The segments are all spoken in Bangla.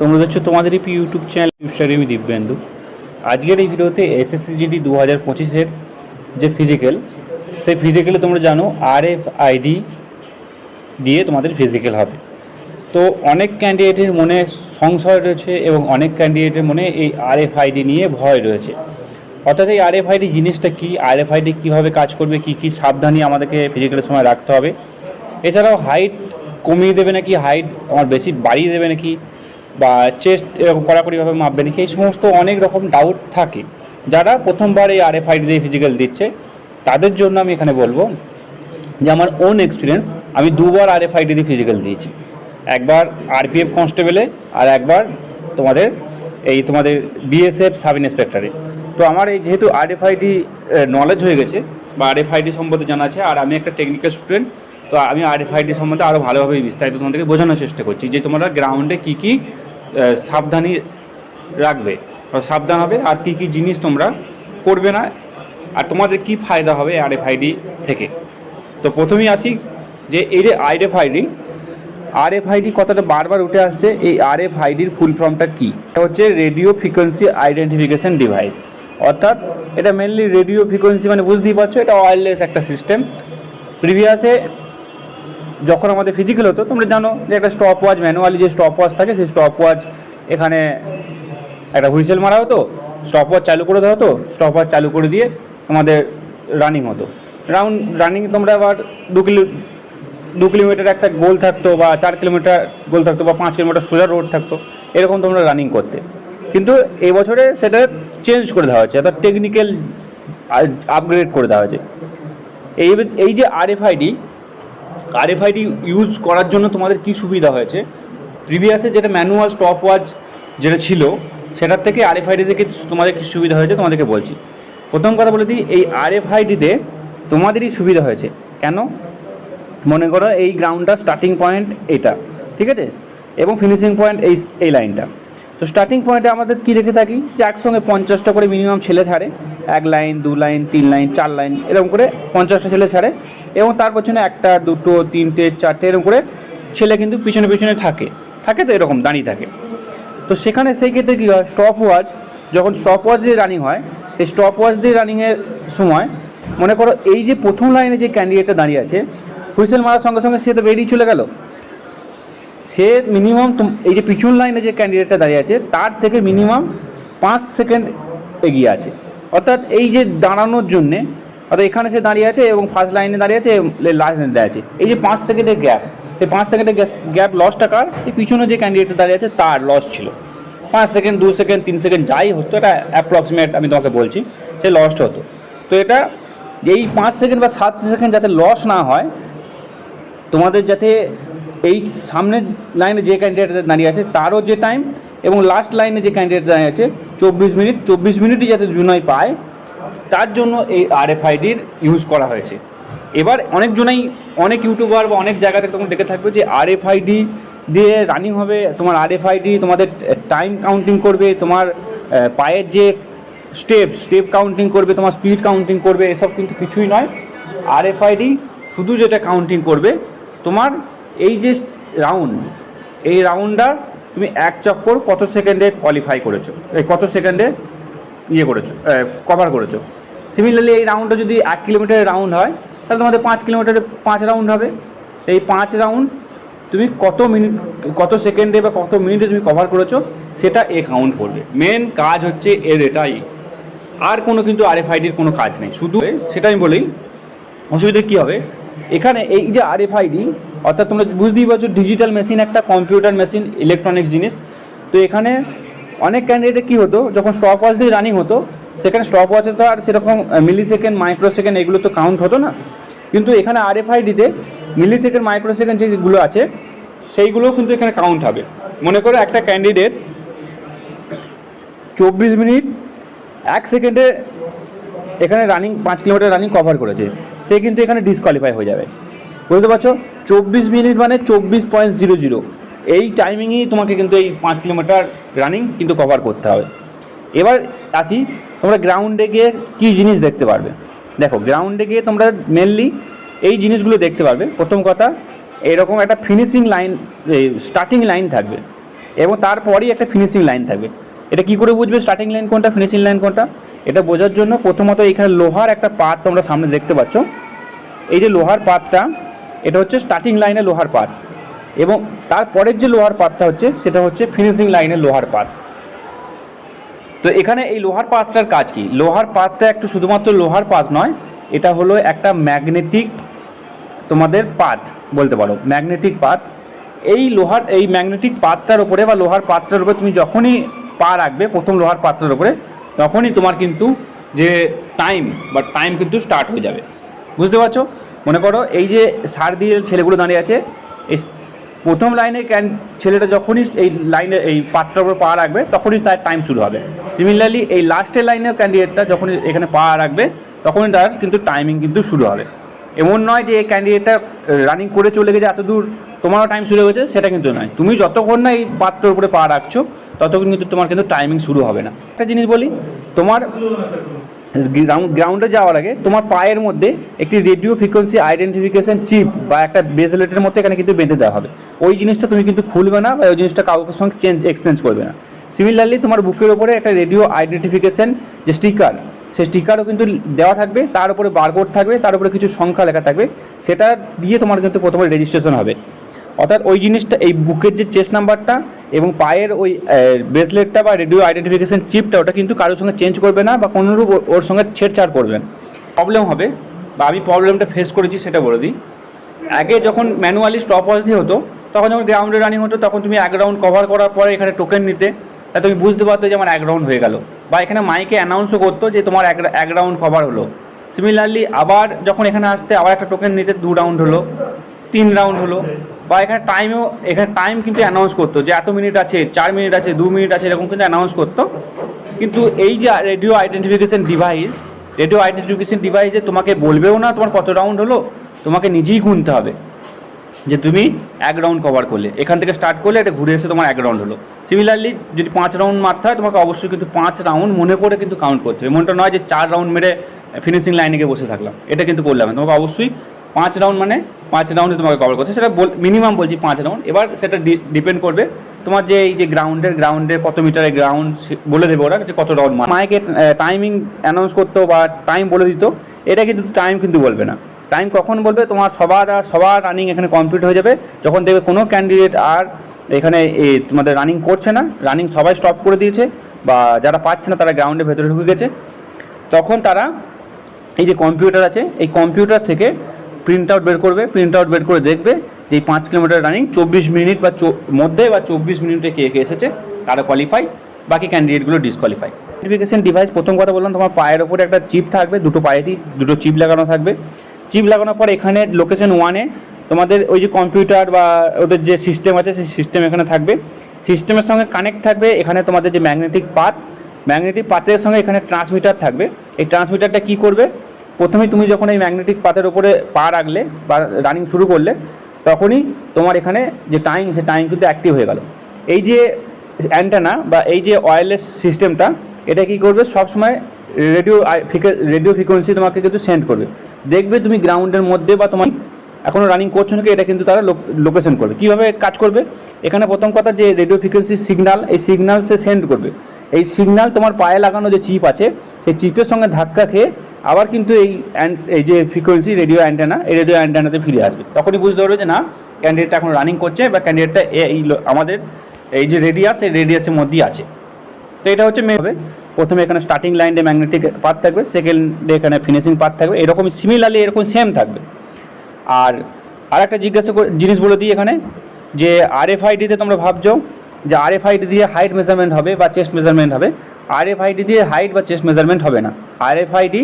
তোমরা হচ্ছে তোমাদের এই ইউটিউব চ্যানেল আমি দিব্যেন্দু আজকের এই ভিডিওতে এসএসসি জিডি দু হাজার পঁচিশের যে ফিজিক্যাল সেই ফিজিক্যালে তোমরা জানো আর এফ আইডি দিয়ে তোমাদের ফিজিক্যাল হবে। তো অনেক ক্যান্ডিডেটের মনে সংশয় রয়েছে এবং অনেক ক্যান্ডিডেটের মনে এই আর এফ আইডি নিয়ে ভয় রয়েছে। অর্থাৎ এই আর এফ আইডি জিনিসটা কী? আর এফ আইডি কীভাবে কাজ করবে? কী কী সাবধানী আমাদেরকে ফিজিক্যালের সময় রাখতে হবে? এছাড়াও হাইট কমিয়ে দেবে নাকি? হাইট আমার বেশি বাড়িয়ে দেবে নাকি? বা চেস্ট এরকম কড়াকড়িভাবে মাপবে নাকি, এই সমস্ত অনেক রকম ডাউট থাকে। যারা প্রথমবার এই আর এফ আইডি দিয়ে ফিজিক্যাল দিচ্ছে, তাদের জন্য আমি এখানে বলব যে আমার ওন এক্সপিরিয়েন্স আমি দুবার আর এফ আইডি দিয়ে ফিজিক্যাল দিয়েছি। একবার আরপিএফ কনস্টেবলে আর একবার তোমাদের এই তোমাদের বিএসএফ সাব ইন্সপেক্টরে তো আমার এই যেহেতু আর এফ আইডি নলেজ হয়ে গেছে, বা আর এফ আইডি সম্বন্ধে জানা আছে, আর আমি একটা টেকনিক্যাল স্টুডেন্ট তো আমি আর এফ আইডি সম্বন্ধে আরও ভালোভাবে বিস্তারিত তোমাদেরকে বোঝানোর চেষ্টা করছি যে তোমরা গ্রাউন্ডে কী কী সাবধানী রাখবে সাবধান হবে আর কী কী জিনিস তোমরা করবে না আর তোমাদের কি ফায়দা হবে আর এফ আইডি থেকে। তো প্রথমেই আসি যে এই যে R F ID R F ID কথাটা বারবার উঠে আসছে, এই আর এফ আইডির ফুল ফর্মটা কী? এটা হচ্ছে রেডিও ফ্রিকোয়েন্সি আইডেন্টিফিকেশন ডিভাইস অর্থাৎ এটা মেনলি রেডিও ফ্রিকোয়েন্সি মানে বুঝতেই পারছ, এটা ওয়্যারলেস একটা সিস্টেম প্রিভিয়াসে যখন আমাদের ফিজিক্যাল হতো, তোমরা জানো যে একটা স্টপ ওয়াচ ম্যানুয়ালি যে স্টপ ওয়াচ থাকে, সেই স্টপ ওয়াচ এখানে একটা হুইসেল মারা হতো স্টপ ওয়াচ চালু করে দেওয়া হতো স্টপ ওয়াচ চালু করে দিয়ে আমাদের রানিং হতো। রাউন্ড রানিং তোমরা আবার দু কিলো, দু কিলোমিটার একটা গোল থাকতো বা চার কিলোমিটার গোল থাকতো বা পাঁচ কিলোমিটার সোজা রোড থাকতো, এরকম তোমরা রানিং করতে। কিন্তু এই বছরে সেটা চেঞ্জ করে দেওয়া হয়েছে অর্থাৎ টেকনিক্যাল আপগ্রেড করে দেওয়া হয়েছে। এই এই যে আরএফআইডি আরএফআইডি ইউজ করার জন্য তোমাদের কি সুবিধা হয়েছে? প্রিভিয়াসে যেটা ম্যানুয়াল স্টপ ওয়াচ যেটা ছিল, সেটার থেকে আরএফআইডি থেকে তোমাদের কী সুবিধা হয়েছে তোমাদেরকে বলছি। প্রথম কথা বলে দিই, এই আরএফআইডিতে তোমাদেরই সুবিধা হয়েছে। কেন? মনে করো এই গ্রাউন্ডটা স্টার্টিং পয়েন্ট এটা, ঠিক আছে? এবং ফিনিশিং পয়েন্ট এই এই লাইনটা তো স্টার্টিং পয়েন্টে আমাদের কী দেখে থাকি যে একসঙ্গে পঞ্চাশটা করে মিনিমাম ছেলে ছাড়ে। এক লাইন, দু লাইন, তিন লাইন, চার লাইন, এরকম করে পঞ্চাশটা ছেলে ছাড়ে এবং তার পেছনে একটা, দুটো, তিনটে, চারটে এরকম করে ছেলে কিন্তু পিছনে পিছনে থাকে। থাকে তো এরকম, দাঁড়িয়ে থাকে। তো সেখানে সেই ক্ষেত্রে কী হয়? স্টপ ওয়াচ যখন স্টপ ওয়াচ দিয়ে রানিং হয় এই স্টপ ওয়াচ দিয়ে রানিংয়ের সময় মনে করো এই যে প্রথম লাইনে যে ক্যান্ডিডেটটা দাঁড়িয়ে আছে, হুইসেল মারার সঙ্গে সঙ্গে সে তো বেরিয়ে চলে গেল। সে মিনিমাম এই যে পিছন লাইনে যে ক্যান্ডিডেটটা দাঁড়িয়ে আছে, তার থেকে মিনিমাম পাঁচ সেকেন্ড এগিয়ে আছে। অর্থাৎ এই যে দাঁড়ানোর জন্যে, অর্থাৎ এখানে সে দাঁড়িয়ে আছে এবং ফার্স্ট লাইনে দাঁড়িয়ে আছে লাস্ট লাইনে দাঁড়িয়ে আছে। এই যে পাঁচ সেকেন্ডের গ্যাপ এই পাঁচ সেকেন্ডের গ্যাপ লসটা কার? এই পিছনে যে ক্যান্ডিডেটটা দাঁড়িয়ে আছে, তার লস ছিল। পাঁচ সেকেন্ড দু সেকেন্ড তিন সেকেন্ড যাই হতো এটা অ্যাপ্রক্সিমেট আমি তোমাকে বলছি, সে লসটা হতো। তো এটা, এই পাঁচ সেকেন্ড বা সাত সেকেন্ড যাতে লস না হয়, তোমাদের যাতে এই সামনের লাইনে যে ক্যান্ডিডেট দাঁড়িয়ে আছে, তারও যে টাইম এবং লাস্ট লাইনে যে ক্যান্ডিডেট দাঁড়িয়ে আছে, চব্বিশ মিনিট, চব্বিশ মিনিটই যাতে জুনাই পায়, তার জন্য এই আর আরএফআইডির ইউজ করা হয়েছে। এবার অনেকজনাই অনেক ইউটিউবার বা অনেক জায়গাতে তখন দেখে থাকবে যে আর আরএফআইডি দিয়ে রানিং হবে, তোমার আর আরএফআইডি তোমাদের টাইম কাউন্টিং করবে, তোমার পায়ের যে স্টেপ স্টেপ কাউন্টিং করবে, তোমার স্পিড কাউন্টিং করবে, এসব কিন্তু কিছুই নয়। আর আরএফআইডি শুধু যেটা কাউন্টিং করবে, তোমার এই যে রাউন্ড এই রাউন্ডটা তুমি এক চক্কর কত সেকেন্ডে কোয়ালিফাই করেছ? এই কত সেকেন্ডে ইয়ে করেছ? কভার করেছ? সিমিলারলি এই রাউন্ডটা যদি এক কিলোমিটারের রাউন্ড হয়, তাহলে তোমাদের পাঁচ কিলোমিটারে পাঁচ রাউন্ড হবে। এই পাঁচ রাউন্ড তুমি কত মিনিট কত সেকেন্ডে বা কত মিনিটে তুমি কভার করেছ, সেটা এ কাউন্ট করবে। মেন কাজ হচ্ছে এর এটাই আর কোনো কিন্তু আর আরএফআইডির কোনো কাজ নেই। শুধু সেটা আমি বলি, অসুবিধা কী হবে? এখানে এই যে আর এফ আরএফআইডি অর্থাৎ তোমরা বুঝতেই পারছ ডিজিটাল মেশিন একটা কম্পিউটার মেশিন ইলেকট্রনিক্স জিনিস। তো এখানে অনেক ক্যান্ডিডেটে কী হতো, যখন স্টপ ওয়াচ দিয়ে রানিং হতো, সেখানে স্টপ ওয়াচে তো আর সেরকম মিলি সেকেন্ড মাইক্রো সেকেন্ড এগুলো তো কাউন্ট হতো না। কিন্তু এখানে আর এফ আরএফআইডিতে মিলি সেকেন্ড মাইক্রো সেকেন্ড যেগুলো আছে, সেইগুলোও কিন্তু এখানে কাউন্ট হবে। মনে করো একটা ক্যান্ডিডেট চব্বিশ মিনিট, এক সেকেন্ডে এখানে রানিং পাঁচ কিলোমিটার রানিং কভার করেছে। সে কিন্তু এখানে ডিসকোয়ালিফাই হয়ে যাবে। বুঝতে পারছ? চব্বিশ মিনিট মানে চব্বিশ পয়েন্ট জিরো জিরো এই টাইমিংয়েই তোমাকে কিন্তু এই পাঁচ কিলোমিটার রানিং কিন্তু কভার করতে হবে। এবার আসি, তোমরা গ্রাউন্ডে গিয়ে কী জিনিস দেখতে পারবে? দেখো গ্রাউন্ডে গিয়ে তোমরা মেনলি এই জিনিসগুলো দেখতে পারবে। প্রথম কথা, এরকম একটা ফিনিশিং লাইন স্টার্টিং লাইন থাকবে। এবং তারপরেই একটা ফিনিশিং লাইন থাকবে। এটা কি করে বুঝবে স্টার্টিং লাইন কোনটা ফিনিশিং লাইন কোনটা? এটা বোঝার জন্য প্রথমত এখানে লোহার একটা পাত তোমরা সামনে দেখতে পাচ্ছ। এই যে লোহার পাতটা, এটা হচ্ছে স্টার্টিং লাইনে লোহার পাত এবং তারপরের যে লোহার পাতটা হচ্ছে, সেটা হচ্ছে ফিনিশিং লাইনের লোহার পাত। তো এখানে এই লোহার পাতটার কাজ কি? লোহার পাতটা একটু শুধুমাত্র লোহার পাত নয়, এটা হলো একটা ম্যাগনেটিক তোমাদের পাত বলতে পারো ম্যাগনেটিক পাত। এই লোহার, এই ম্যাগনেটিক পাতটার উপরে বা লোহার পাত্রের উপরে তুমি যখনই পা রাখবে, প্রথম লোহার পাত্রের উপরে তখনই তোমার কিন্তু যে টাইম বা টাইম কিন্তু স্টার্ট হয়ে যাবে। বুঝতে পারছ? মনে করো, এই যে সার দিয়ে ছেলেগুলো দাঁড়িয়ে আছে, এই প্রথম লাইনে ক্যান ছেলেটা যখনই এই লাইনে এই পাত্রের উপর পা রাখবে, তখনই তার টাইম শুরু হবে। সিমিলারলি এই লাস্টের লাইনের ক্যান্ডিডেটটা যখনই এখানে পা রাখবে, তখনই তার কিন্তু টাইমিং কিন্তু শুরু হবে। এমন নয় যে এই ক্যান্ডিডেটটা রানিং করে চলে গেছে এত দূর তোমারও টাইম শুরু হয়েছে সেটা কিন্তু নয়। তুমি যতক্ষণ না এই পাত্রের উপরে পা রাখছো ততক্ষণ কিন্তু তোমার কিন্তু টাইমিং শুরু হবে না। একটা জিনিস বলি, তোমার গ্রাউন্ড গ্রাউন্ডে যাওয়ার আগে তোমার পায়ের মধ্যে একটি রেডিও ফ্রিকোয়েন্সি আইডেন্টিফিকেশন চিপ বা একটা ব্রেসলেটের মধ্যে এখানে কিন্তু বেঁধে দেওয়া হবে। ওই জিনিসটা তুমি কিন্তু খুলবে না বা ওই জিনিসটা কাউকে সঙ্গে চেঞ্জ এক্সচেঞ্জ করবে না। সিমিলারলি তোমার বুকের ওপরে একটা রেডিও আইডেন্টিফিকেশন যে স্টিকার সেই স্টিকারও কিন্তু দেওয়া থাকবে, তার উপরে বারকোড থাকবে, তার উপরে কিছু সংখ্যা লেখা থাকবে, সেটা দিয়ে তোমার কিন্তু প্রথমে রেজিস্ট্রেশন হবে। অর্থাৎ ওই জিনিসটা, এই বুকের যে চেস্ট নাম্বারটা এবং পায়ের ওই ব্রেসলেটটা বা রেডিও আইডেন্টিফিকেশন চিপটা ওটা কিন্তু কারোর সঙ্গে চেঞ্জ করবে না বা কোনোরূপ ওর- সঙ্গে ছেড়ছাড় করবেন প্রবলেম হবে বা আমি প্রবলেমটা ফেস করেছি সেটা বলে দিই। আগে যখন ম্যানুয়ালি স্টপ ওয়াচ দিয়ে হতো, তখন যখন গ্রাউন্ডে রানিং হতো, তখন তুমি এক রাউন্ড কভার করার পরে এখানে টোকেন নিতে, তা তুমি বুঝতে পারতো যে আমার এক রাউন্ড হয়ে গেল। বা এখানে মাইকে অ্যানাউন্সও করতো যে তোমার এক এক রাউন্ড কভার হলো। সিমিলারলি আবার যখন এখানে আসতে আবার একটা টোকেন নিতে, দু রাউন্ড হলো, তিন রাউন্ড হলো। বা এখানে টাইমও এখানে টাইম কিন্তু অ্যানাউন্স করতো, যে এত মিনিট আছে, চার মিনিট আছে, দু মিনিট আছে, এরকম কিন্তু অ্যানাউন্স করতো। কিন্তু এই যে radio identification device radio identification ডিভাইসে তোমাকে বলবেও না তোমার কত রাউন্ড হলো, তোমাকে নিজেই গুনতে হবে। যে তুমি এক রাউন্ড কভার করলে, এখান থেকে স্টার্ট করলে এটা ঘুরে এসে তোমার এক রাউন্ড হলো। সিমিলারলি যদি পাঁচ রাউন্ড মারতে হয়, তোমাকে অবশ্যই কিন্তু পাঁচ রাউন্ড মনে করে কিন্তু কাউন্ট করতে হবে। এমনটা নয় যে চার রাউন্ড মেরে ফিনিশিং লাইনে গিয়ে বসে থাকলাম। এটা কিন্তু করলাম তোমাকে অবশ্যই পাঁচ রাউন্ড মানে পাঁচ রাউন্ডে তোমাকে কভার করতে সেটা মিনিমাম বলছি পাঁচ রাউন্ড এবার সেটা ডিপেন্ড করবে তোমার যে এই যে গ্রাউন্ডের গ্রাউন্ডের কত মিটারের গ্রাউন্ড বলে দেবে ওরা যে কত রাউন্ড মাইকে টাইমিং অ্যানাউন্স করতো বা টাইম বলে দিত, এটা কিন্তু টাইম কিন্তু বলবে না। টাইম কখন বলবে? তোমার সবার আর, সবার রানিং এখানে কমপ্লিট হয়ে যাবে। যখন দেখবে কোনো ক্যান্ডিডেট আর এখানে তোমাদের রানিং করছে না রানিং সবাই স্টপ করে দিয়েছে বা যারা পাচ্ছে না তারা গ্রাউন্ডের ভেতরে ঢুকে গেছে। তখন তারা এই যে কম্পিউটার আছে, এই কম্পিউটার থেকে প্রিন্ট আউট বের করবে প্রিন্ট আউট বের করে দেখবে যে এই পাঁচ কিলোমিটার রানিং চব্বিশ মিনিট বা মধ্যে বা চব্বিশ মিনিটে কে কে এসেছে, তারা কোয়ালিফাই বাকি ক্যান্ডিডেটগুলো ডিসকোয়ালিফাই আইডেন্টিফিকেশন ডিভাইস প্রথম কথা বললাম, তোমার পায়ের ওপরে একটা চিপ থাকবে, দুটো পায়েতেই দুটো চিপ লাগানো থাকবে। চিপ লাগানোর পর এখানে লোকেশন ওয়ানে তোমাদের ওই যে কম্পিউটার বা ওদের যে সিস্টেম আছে, সেই সিস্টেম এখানে থাকবে। সিস্টেমের সঙ্গে কানেক্ট থাকবে এখানে তোমাদের যে ম্যাগনেটিক পাত ম্যাগনেটিক পাতের সঙ্গে এখানে ট্রান্সমিটার থাকবে। এই ট্রান্সমিটারটা কি করবে? প্রথমেই তুমি যখন এই ম্যাগনেটিক পাতের ওপরে পা রাখলে বা রানিং শুরু করলে, তখনই তোমার এখানে যে টাইম সে টাইম কিন্তু অ্যাক্টিভ হয়ে গেল। এই যে অ্যান্টানা বা এই যে ওয়্যারলেস সিস্টেমটা এটা কি করবে? সবসময় রেডিও রেডিও ফ্রিকোয়েন্সি তোমাকে কিন্তু সেন্ড করবে। দেখবে তুমি গ্রাউন্ডের মধ্যে বা তোমার এখনও রানিং করছ নাকি, এটা কিন্তু তারা লোকেশন করবে। কীভাবে কাজ করবে? এখানে প্রথম কথা যে রেডিও ফ্রিকোয়েন্সি সিগনাল এই সিগনাল সে সেন্ড করবে। এই সিগনাল তোমার পায়ে লাগানো যে চিপ আছে, সেই চিপের সঙ্গে ধাক্কা খেয়ে আবার কিন্তু এই এই যে ফ্রিকোয়েন্সি রেডিও অ্যান্টেনা এই রেডিও অ্যান্টেনাতে ফিরে আসবে। তখনই বুঝতে পারবে যে না ক্যান্ডিডেটটা এখন রানিং করছে বা ক্যান্ডিডেটটা এই আমাদের এই যে রেডিয়াস এই রেডিয়াসের মধ্যেই আছে। তো এটা হচ্ছে মেন হবে। প্রথমে এখানে স্টার্টিং লাইনে ম্যাগনেটিক পাত থাকবে সেকেন্ডে এখানে ফিনিশিং পাত থাকবে। এরকম সিমিলারলি এরকম সেম থাকবে। আর আর একটা জিজ্ঞাসা জিনিস বলে দিই এখানে, যে আরএফআইডিতে তোমরা ভাবছ, যে আরএফআইডি দিয়ে হাইট মেজারমেন্ট হবে বা চেস্ট মেজারমেন্ট হবে। আরএফআইডি দিয়ে হাইট বা চেস্ট মেজারমেন্ট হবে না। আরএফআইডি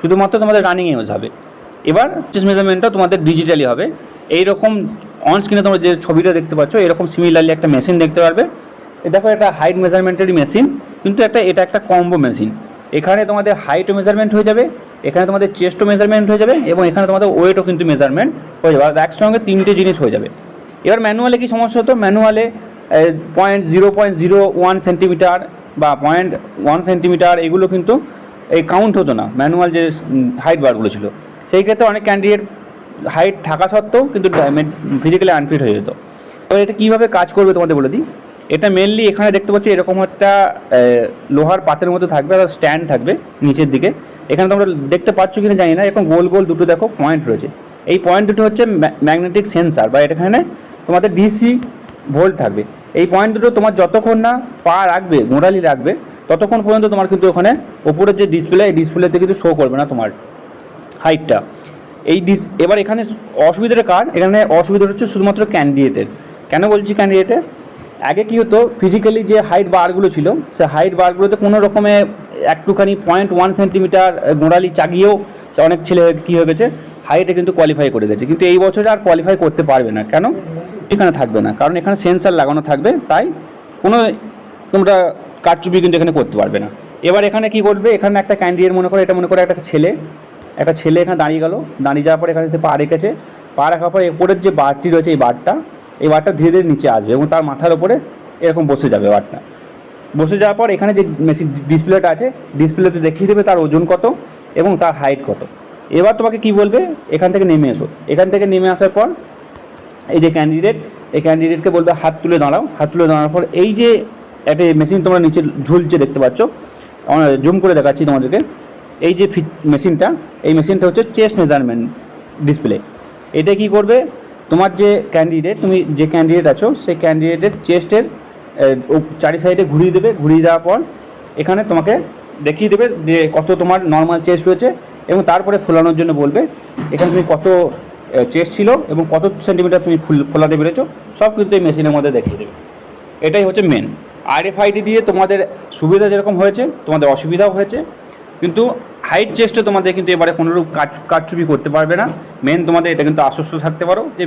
শুধুমাত্র তোমাদের রানিং ইউজ হবে। এবার চেস্ট মেজারমেন্টটা তোমাদের ডিজিটালি হবে। এইরকম অন স্ক্রিনে তোমরা যে ছবিটা দেখতে পাচ্ছ, এরকম সিমিলারলি একটা মেশিন দেখতে পারবে। দেখো, এটা হাইট মেজারমেন্টেরই মেশিন কিন্তু একটা এটা একটা কম্বো মেশিন এখানে তোমাদের হাইটও মেজারমেন্ট হয়ে যাবে, এখানে তোমাদের চেস্টও মেজারমেন্ট হয়ে যাবে, এবং এখানে তোমাদের ওয়েটও কিন্তু মেজারমেন্ট হয়ে যাবে। আর একসঙ্গে তিনটে জিনিস হয়ে যাবে। এবার ম্যানুয়ালে কি সমস্যা হতো? ম্যানুয়ালে point zero point zero one centimetre বা পয়েন্ট ওয়ান সেন্টিমিটার এগুলো কিন্তু এই কাউন্ট হতো না ম্যানুয়াল যে হাইট বারগুলো ছিল। সেই ক্ষেত্রে অনেক ক্যান্ডিডেট হাইট থাকা সত্ত্বেও কিন্তু ফিজিক্যালি আনফিট হয়ে যেত। তো এটা কীভাবে কাজ করবে তোমাদের বলে দিই? এটা মেনলি এখানে দেখতে পাচ্ছি, এরকম একটা লোহার পাতের মতো থাকবে আর স্ট্যান্ড থাকবে নিচের দিকে। এখানে তোমরা দেখতে পাচ্ছ কিনা জানি না, এরকম গোল গোল দুটো দেখো পয়েন্ট রয়েছে। এই পয়েন্ট দুটো হচ্ছে ম্যাগনেটিক সেন্সার বা এখানে তোমাদের ডিসি ভোল্ট থাকবে। এই পয়েন্ট দুটো তোমার যতক্ষণ না পা রাখবে, গোড়ালি রাখবে ততক্ষণ পর্যন্ত তোমার কিন্তু ওখানে ওপরের যে ডিসপ্লে এই ডিসপ্লেতে কিন্তু শো করবে না তোমার হাইটটা এই ডিস এবার এখানে অসুবিধাটা কার এখানে অসুবিধাটা হচ্ছে শুধুমাত্র ক্যান্ডিডেটের কেন বলছি ক্যান্ডিডেটের আগে কি হতো ফিজিক্যালি যে হাইট বারগুলো ছিল, সে হাইট বারগুলোতে কোনো রকমে একটুখানি পয়েন্ট ওয়ান সেন্টিমিটার গোড়ালি চাগিয়েও অনেক ছেলে কী হয়ে গেছে হাইটে কিন্তু কোয়ালিফাই করে গেছে। কিন্তু এই বছরে আর কোয়ালিফাই করতে পারবে না। কেন? এখানে থাকবে না। কারণ এখানে সেন্সার লাগানো থাকবে। তাই কোনো তোমরা কারচুপি কিন্তু এখানে করতে পারবে না। এবার এখানে কি করবে? এখানে একটা ক্যান্ডিডেট মনে করো, এটা মনে করো একটা ছেলে একটা ছেলে এখানে দাঁড়িয়ে গেল। দাঁড়িয়ে যাওয়ার পর এখানে সে পা রেখেছে। পা রাখার পর এরপরের যে বারটি রয়েছে এই বারটা এই বারটা ধীরে ধীরে নিচে আসবে এবং তার মাথার ওপরে এরকম বসে যাবে বারটা বসে যাওয়ার পর এখানে যে মেশিন ডিসপ্লেটা আছে, ডিসপ্লেতে দেখিয়ে দেবে তার ওজন কত এবং তার হাইট কত। এবার তোমাকে কি বলবে? এখান থেকে নেমে এসো। এখান থেকে নেমে আসার পর এই যে ক্যান্ডিডেট, এই ক্যান্ডিডেটকে বলবে হাত তুলে দাঁড়াও। হাত তুলে দাঁড়ানোর পর এই যে একটা মেশিন তোমরা নিচে ঝুলছে দেখতে পাচ্ছ। জুম করে দেখাচ্ছি তোমাদেরকে। এই যে মেশিনটা এই মেশিনটা হচ্ছে চেস্ট মেজারমেন্ট ডিসপ্লে এটা কি করবে? তোমার যে ক্যান্ডিডেট তুমি যে ক্যান্ডিডেট আছো, সেই ক্যান্ডিডেটের চেস্টের চারি সাইডে ঘুরিয়ে দেবে। ঘুরিয়ে দেওয়ার পর এখানে তোমাকে দেখিয়ে দেবে যে কত তোমার নর্মাল চেস্ট রয়েছে এবং তারপরে ফোলানোর জন্য বলবে, এখানে তুমি কত চেস্ট ছিল এবং কত সেন্টিমিটার তুমি ফুল ফোলাতে পেরেছ, সব কিন্তু এই মেশিনের মধ্যে দেখিয়ে দেবে। এটাই হচ্ছে মেন আরএফআইডি দিয়ে তোমাদের সুবিধা যেরকম হয়েছে, তোমাদের অসুবিধাও হয়েছে। কিন্তু হাইট চেস্টে তোমাদের কিন্তু এবারে কোনোরূপ কাজ কারচুপি করতে পারবে না। মেন তোমাদের এটা কিন্তু আশ্বস্ত থাকতে পারো যে